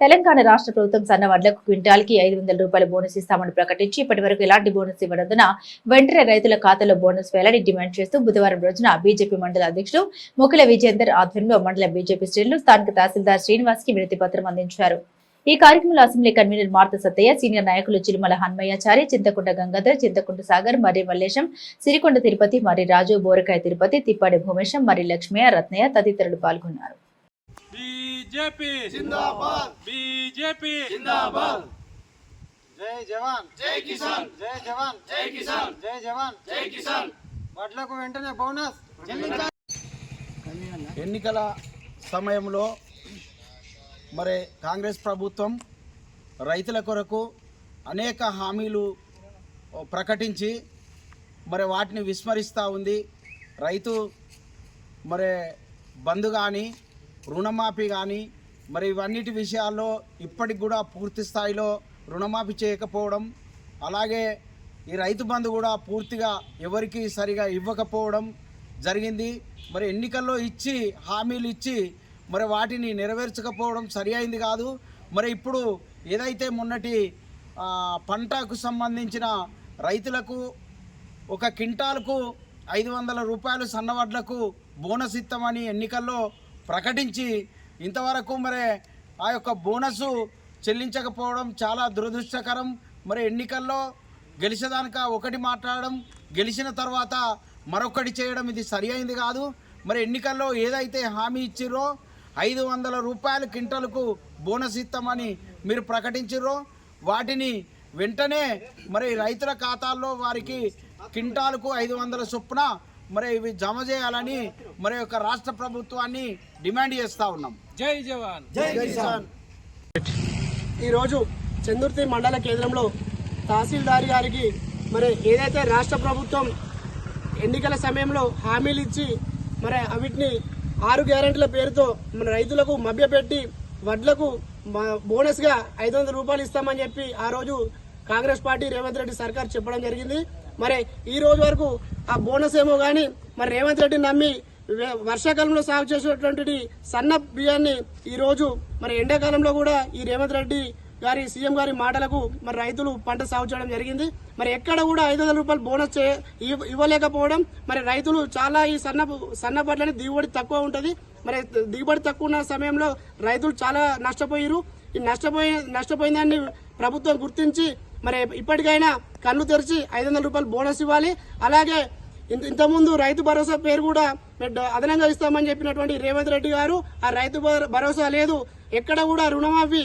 తెలంగాణ రాష్ట్ర ప్రభుత్వం సన్న వడ్లకు క్వింటాల్కి ఐదు వందల రూపాయల బోనస్ ఇస్తామని ప్రకటించి ఇప్పటి వరకు ఎలాంటి బోనస్ ఇవ్వనందున వెంటనే రైతుల ఖాతాలో బోనస్ వేయాలని డిమాండ్ చేస్తూ బుధవారం రోజున బీజేపీ మండల అధ్యక్షుడు ముకుల విజేందర్ ఆధ్వర్యంలో మండల బీజేపీ శ్రేణులు స్థానిక తహసీల్దార్ శ్రీనివాస్కి వినతి పత్రం అందించారు. ఈ కార్యక్రమంలో assembly convener Martha Sattaiah senior నాయకులు చిలుమల హన్మయ్యాచారి చింతకుంట గంగాధర్ చింతకుంట సాగర్ మరి మల్లేశం సిరికొండ తిరుపతి మరి రాజు బోరకాయ తిరుపతి తిప్పాడి భూమేశం మరి లక్ష్మయ్య రత్నయ్య తదితరులు పాల్గొన్నారు. బీజేపీ. జిందాబాద్. బీజేపీ. జిందాబాద్. జై జవాన్. జై కిసాన్. జై జవాన్. జై కిసాన్. జై జవాన్. జై కిసాన్. వడ్లకు వెంటనే బోనస్. ఎన్నికల సమయంలో మరి కాంగ్రెస్ ప్రభుత్వం రైతుల కొరకు అనేక హామీలు ప్రకటించి మరి వాటిని విస్మరిస్తూ ఉంది. రైతు మరి బంధు కానీ రుణమాఫీ కానీ మరి ఇవన్నిటి విషయాల్లో ఇప్పటికి కూడా పూర్తి స్థాయిలో రుణమాఫీ చేయకపోవడం అలాగే ఈ రైతు బంధు కూడా పూర్తిగా ఎవరికి సరిగా ఇవ్వకపోవడం జరిగింది. మరి ఎన్నికల్లో ఇచ్చి హామీలు ఇచ్చి మరి వాటిని నెరవేర్చకపోవడం సరి అయింది కాదు. మరి ఇప్పుడు ఏదైతే మొన్నటి పంటకు సంబంధించిన రైతులకు ఒక క్వింటాల్కు ఐదు వందల రూపాయలు సన్నవడ్లకు బోనస్ ఇస్తామని ఎన్నికల్లో ప్రకటించి ఇంతవరకు మరి ఆ యొక్క బోనస్ చెల్లించకపోవడం చాలా దురదృష్టకరం. మరి ఎన్నికల్లో గెలిచేదానిక ఒకటి మాట్లాడడం గెలిచిన తర్వాత మరొకటి చేయడం ఇది సరి అయింది కాదు. మరి ఎన్నికల్లో ఏదైతే హామీ ఇచ్చిర్రో ఐదు వందల రూపాయలు క్వింటల్కు బోనస్ ఇస్తామని మీరు ప్రకటించిర్రో వాటిని వెంటనే మరి రైతుల ఖాతాల్లో వారికి క్వింటాలకు ఐదు వందల చొప్పున మరి ఇవి జమ చేయాలని మరి యొక్క రాష్ట్ర ప్రభుత్వాన్ని డిమాండ్ చేస్తూ ఉన్నాం. జై జవాన్. జై కిసాన్. ఈరోజు చందుర్తి మండల కేంద్రంలో తహసీల్దార్ గారికి మరి ఏదైతే రాష్ట్ర ప్రభుత్వం ఎన్నికల సమయంలో హామీలు ఇచ్చి మరి వీటిని ఆరు గ్యారెంటీల పేరుతో మన రైతులకు మభ్యపెట్టి వడ్లకు బోనస్గా ఐదు వందల రూపాయలు ఇస్తామని చెప్పి ఆ రోజు కాంగ్రెస్ పార్టీ రేవంత్ రెడ్డి సర్కార్ చెప్పడం జరిగింది. మరి ఈ రోజు వరకు ఆ బోనస్ ఏమో కానీ మరి రేవంత్ రెడ్డిని నమ్మి వర్షాకాలంలో సాగు చేసేటువంటి సన్న బియ్యాన్ని ఈరోజు మరి ఎండాకాలంలో కూడా ఈ రేవంత్ రెడ్డి గారి సీఎం గారి మాటలకు మరి రైతులు పంట సాగు చేయడం జరిగింది. మరి ఎక్కడ కూడా ఐదు వందల రూపాయలు బోనస్ ఇవ్వలేకపోవడం. మరి రైతులు చాలా ఈ సన్న సన్న పట్లని దిగుబడి తక్కువ ఉంటుంది. మరి దిగుబడి తక్కువ ఉన్న సమయంలో రైతులు చాలా నష్టపోయారు ఈ నష్టపోయి నష్టపోయిన దాన్ని ప్రభుత్వం గుర్తించి మరి ఇప్పటికైనా కన్ను తెరిచి ఐదు వందల రూపాయలు బోనస్ ఇవ్వాలి. అలాగే ఇంత ఇంతకుముందు రైతు భరోసా పేరు కూడా అదనంగా ఇస్తామని చెప్పినటువంటి రేవంత్ రెడ్డి గారు ఆ రైతు భరోసా లేదు. ఎక్కడ కూడా రుణమాఫీ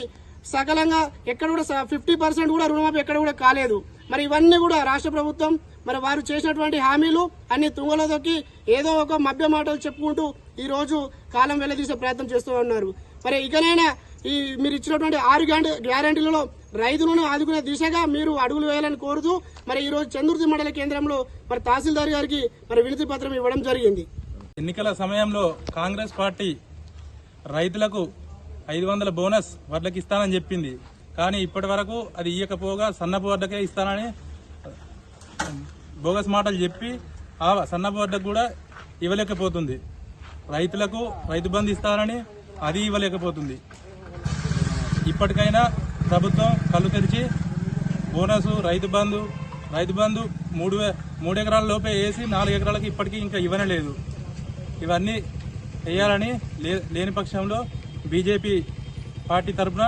సకలంగా ఎక్కడ కూడా ఫిఫ్టీ పర్సెంట్ కూడా రుణమాఫీ ఎక్కడ కూడా కాలేదు. మరి ఇవన్నీ కూడా రాష్ట్ర ప్రభుత్వం మరి వారు చేసినటువంటి హామీలు అన్ని తుంగలో తొక్కి ఏదో ఒక మభ్య మాటలు చెప్పుకుంటూ ఈ రోజు కాలం వెల్లదీసే ప్రయత్నం చేస్తూ ఉన్నారు. మరి ఇకనైనా ఈ మీరు ఇచ్చినటువంటి ఆరు గ్యారెంటీ గ్యారంటీలలో రైతులను ఆదుకునే దిశగా మీరు అడుగులు వేయాలని కోరుతూ మరి ఈ రోజు చంద్రుతి మండల కేంద్రంలో మరి తహసీల్దార్ గారికి మరి వినతి పత్రం ఇవ్వడం జరిగింది. ఎన్నికల సమయంలో కాంగ్రెస్ పార్టీ రైతులకు ఐదు వందల బోనస్ వడ్లకి ఇస్తానని చెప్పింది. కానీ ఇప్పటి వరకు అది ఇయ్యకపోగా సన్నపు వడ్లకే ఇస్తానని బోగస్ మాటలు చెప్పి ఆ సన్నపు వడ్లకు కూడా ఇవ్వలేకపోతుంది. రైతులకు రైతు బంధు ఇస్తానని అది ఇవ్వలేకపోతుంది. ఇప్పటికైనా ప్రభుత్వం కళ్ళు తెరిచి బోనస్ రైతు బంధు రైతు బంధు మూడు వే- మూడు ఎకరాల లోపే వేసి నాలుగు ఎకరాలకి ఇప్పటికీ ఇంకా ఇవ్వనే లేదు. ఇవన్నీ వేయాలని లే లేని పక్షంలో బీజేపీ పార్టీ తరఫున